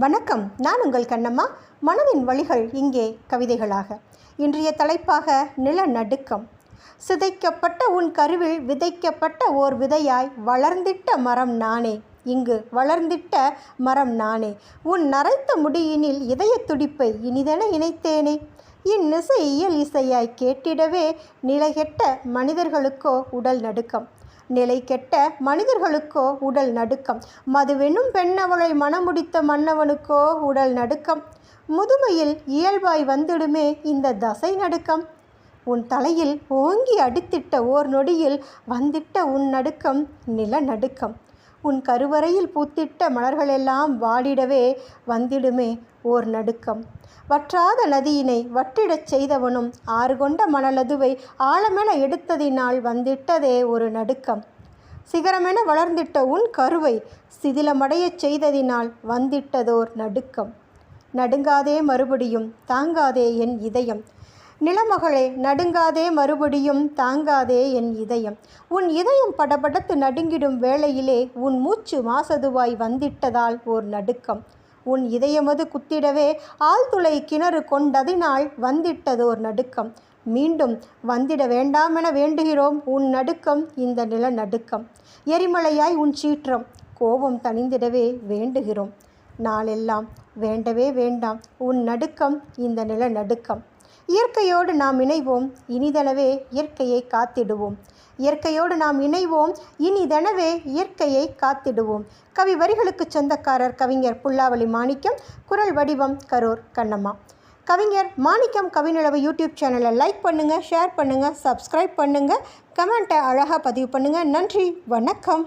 வணக்கம். நான் உங்கள் கண்ணம்மா. மனதின் வழிகள் இங்கே கவிதைகளாக. இன்றைய தலைப்பாக நிலநடுக்கம் சிதைக்கப்பட்ட உன் கருவில் விதைக்கப்பட்ட ஓர் விதையாய் வளர்ந்திட்ட மரம் நானே. இங்கு வளர்ந்திட்ட மரம் நானே. உன் நரைத்த முடியினில் இதய துடிப்பை இனிதென இணைத்தேனே. இந்நிசை இயல் இசையாய் கேட்டிடவே நிலைகெட்ட மனிதர்களுக்கோ உடல் நடுக்கம். நிலை கெட்ட மனிதர்களுக்கோ உடல் நடுக்கம். மதுவெனும் பெண்ணவளை மனமுடித்த மன்னவனுக்கோ உடல் நடுக்கம். முதுமையில் இயல்பாய் வந்துடுமே இந்த தசை நடுக்கம். உன் தலையில் ஓங்கி அடித்திட்ட ஓர் நொடியில் வந்திட்ட உன் நடுக்கம் நில நடுக்கம் உன் கருவறையில் பூத்திட்ட மலர்களெல்லாம் வாடிடவே வந்திடுமே ஓர் நடுக்கம். வற்றாத நதியினை வற்றிடச் செய்தவனும் ஆறு கொண்ட மணலதுவை ஆழமென எடுத்ததினால் வந்திட்டதே ஒரு நடுக்கம். சிகரமென வளர்ந்திட்ட உன் கருவை சிதிலமடையச் செய்ததினால் வந்திட்டதோர் நடுக்கம். நடுங்காதே மறுபடியும் தாங்காதே என் இதயம். நிலமகளே நடுங்காதே மறுபடியும் தாங்காதே என் இதயம். உன் இதயம் படபடத்து நடுங்கிடும் வேளையிலே உன் மூச்சு மாசதுவாய் வந்திட்டதால் ஓர் நடுக்கம். உன் இதயமது குத்திடவே ஆழ்துளை கிணறு கொண்டதினால் வந்திட்டதோர் நடுக்கம். மீண்டும் வந்திட வேண்டாமென வேண்டுகிறோம் உன் நடுக்கம் இந்த நில நடுக்கம். எரிமலையாய் உன் சீற்றம் கோபம் தணிந்திடவே வேண்டுகிறோம். நாளெல்லாம் வேண்டவே வேண்டாம் உன் நடுக்கம் இந்த நில நடுக்கம். இயற்கையோடு நாம் இணைவோம் இனிதெனவே இயற்கையை காத்திடுவோம். இயற்கையோடு நாம் இணைவோம் இனிதெனவே இயற்கையை காத்திடுவோம். கவி வரிகளுக்கு சொந்தக்காரர் கவிஞர் புல்லாவளி மாணிக்கம் குரல் வடிவம் கரூர் கண்ணம்மா. கவிஞர் மாணிக்கம் கவிநிலவு யூடியூப் சேனலை லைக் பண்ணுங்கள் ஷேர் பண்ணுங்கள் சப்ஸ்கிரைப் பண்ணுங்கள் கமெண்ட்டை அழகாக பதிவு பண்ணுங்கள் நன்றி வணக்கம்.